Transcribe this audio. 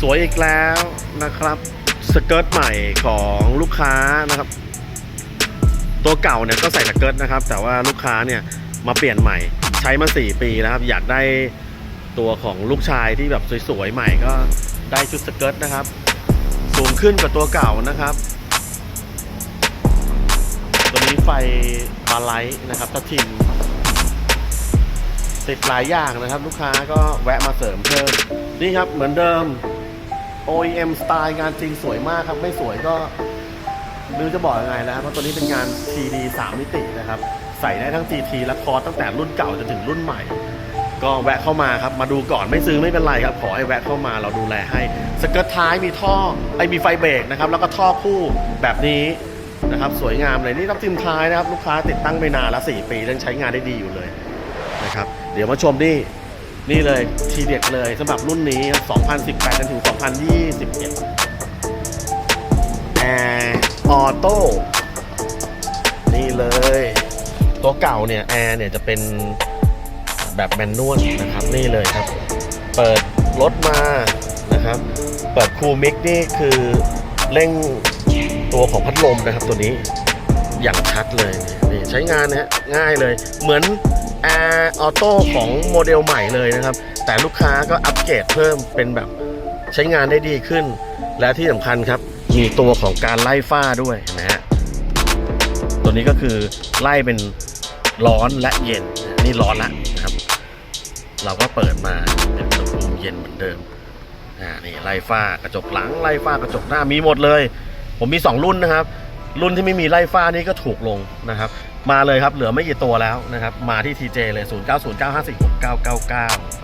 สวยอีกแล้วนะครับสเกิร์ตใหม่ของลูกค้านะครับ ตัวเก่าเนี่ยก็ใส่สเกิร์ตนะครับ แต่ว่าลูกค้าเนี่ยมาเปลี่ยนใหม่ใช้มา 4 ปีแล้วครับ อยากได้ตัวของลูกชายที่แบบสวยๆใหม่ก็ได้ชุดสเกิร์ตนะครับ สูงขึ้นกว่าตัวเก่านะครับ ตัวนี้ไฟบาไลท์นะครับทัทิมติดหลายอย่างนะครับ ลูกค้าก็แวะมาเสริมเพิ่มนี่ครับเหมือนเดิม OEM สไตล์งานจริงสวยมากครับ ไม่สวยก็ไม่รู้จะบอกยังไงแล้วครับเพราะตัวนี้เป็นงาน TD 3 มิตินะครับ ใส่ได้ทั้ง GT และคอตั้งแต่รุ่นเก่าจนถึงรุ่นใหม่ ก็แวะเข้ามาครับ มาดูก่อนไม่ซื้อไม่เป็นไรครับ ขอให้แวะเข้ามาเราดูแลให้สเกิร์ตท้ายมีท่อไอมีไฟเบรกนะครับ แล้วก็ท่อคู่แบบนี้นะครับ สวยงามเลยนี่ต้องทิมท้ายนะครับ ลูกค้าติดตั้งไปนานล้ว4ปียังใช้งานได้ดีอยู่เลยนะครับ เดี๋ยวมาชมนี่ นี่เลยทีเด็ดเลยสำหรับรุ่นนี้ 2018จนถึง 2021แอร์ออโต้ นี่เลย ตัวเก่าเนี่ยแอร์เนี่ยจะเป็นแบบแมนนวลนะครับ นี่เลยครับ เปิดรถมานะครับ เปิดคูลมิกนี่คือเร่งตัวของพัดลมนะครับตัวนี้ อย่างชัดเลยนี่ใช้งานนะฮะง่ายเลย เหมือนแอร์ออโต้ของโมเดลใหม่เลยนะครับ แต่ลูกค้าก็อัปเกรดเพิ่มเป็นแบบใช้งานได้ดีขึ้น และที่สำคัญครับ มีตัวของการไล่ฝ้าด้วยนะฮะตัวนี้ก็คือไล่เป็นร้อนและเย็นนี่ร้อนละนะครับ เราก็เปิดมาเป็นอุณหภูมิเย็นเหมือนเดิมอ่านี่ไล่ฝ้ากระจกหลังไล่ฝ้ากระจกหน้ามีหมดเลย ผมมี 2 รุ่นนะครับ รุ่นที่ไม่มีไล่ฟ้านี่ก็ถูกลงนะครับ มาเลยครับเหลือไม่กี่ตัวแล้วนะครับ มาที่ TJ เลย 0909546999